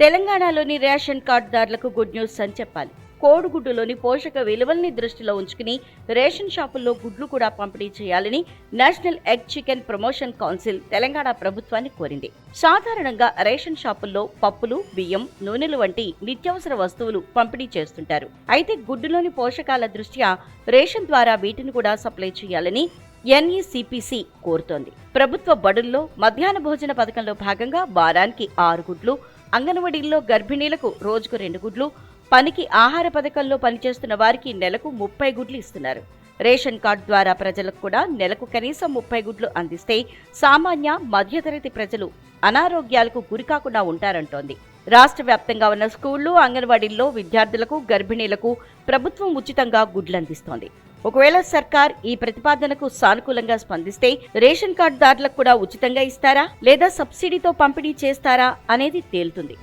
తెలంగాణలోని ration కార్డుదారులకు good news అని చెప్పాలి. కోడిగుడ్డులోని పోషక విలువల్ని దృష్టిలో ఉంచుకుని రేషన్ షాపుల్లో గుడ్లు కూడా పంపిణీ చేయాలని national egg chicken promotion council Telangana ప్రభుత్వాన్ని కోరింది. సాధారణంగా రేషన్ షాపుల్లో పప్పులు బియ్యం నూనెలు వంటి నిత్యావసర వస్తువులు పంపిణీ చేస్తుంటారు. అయితే గుడ్డులోని పోషకాల దృష్ట్యా రేషన్ ద్వారా వీటిని కూడా సప్లై చేయాలని ఎన్ఈసిపిసి కోరుతోంది. ప్రభుత్వ బడుల్లో మధ్యాహ్న భోజన పథకంలో భాగంగా వారానికి ఆరు గుడ్లు అంగన్వాడీల్లో గర్భిణీలకు రోజుకు రెండు గుడ్లు పనికి ఆహార పథకంలో పనిచేస్తున్న వారికి నెలకు ముప్పై గుడ్లు ఇస్తున్నారు. రేషన్ కార్డు ద్వారా ప్రజలకు కూడా నెలకు కనీసం ముప్పై గుడ్లు అందిస్తే సామాన్య మధ్యతరగతి ప్రజలు అనారోగ్యాలకు గురికాకుండా ఉంటారంటోంది. రాష్ట్ర వ్యాప్తంగా ఉన్న స్కూళ్ళు అంగన్వాడీల్లో విద్యార్థులకు గర్భిణీలకు ప్రభుత్వం ఉచితంగా గుడ్లు అందిస్తోంది ఒకవేళ సర్కార్ ఈ ప్రతిపాదనకు సానుకూలంగా స్పందిస్తే రేషన్ కార్డుదారులకు కూడా ఉచితంగా ఇస్తారా లేదా సబ్సిడీతో పంపిణీ చేస్తారా అనేది తేలుతుంది.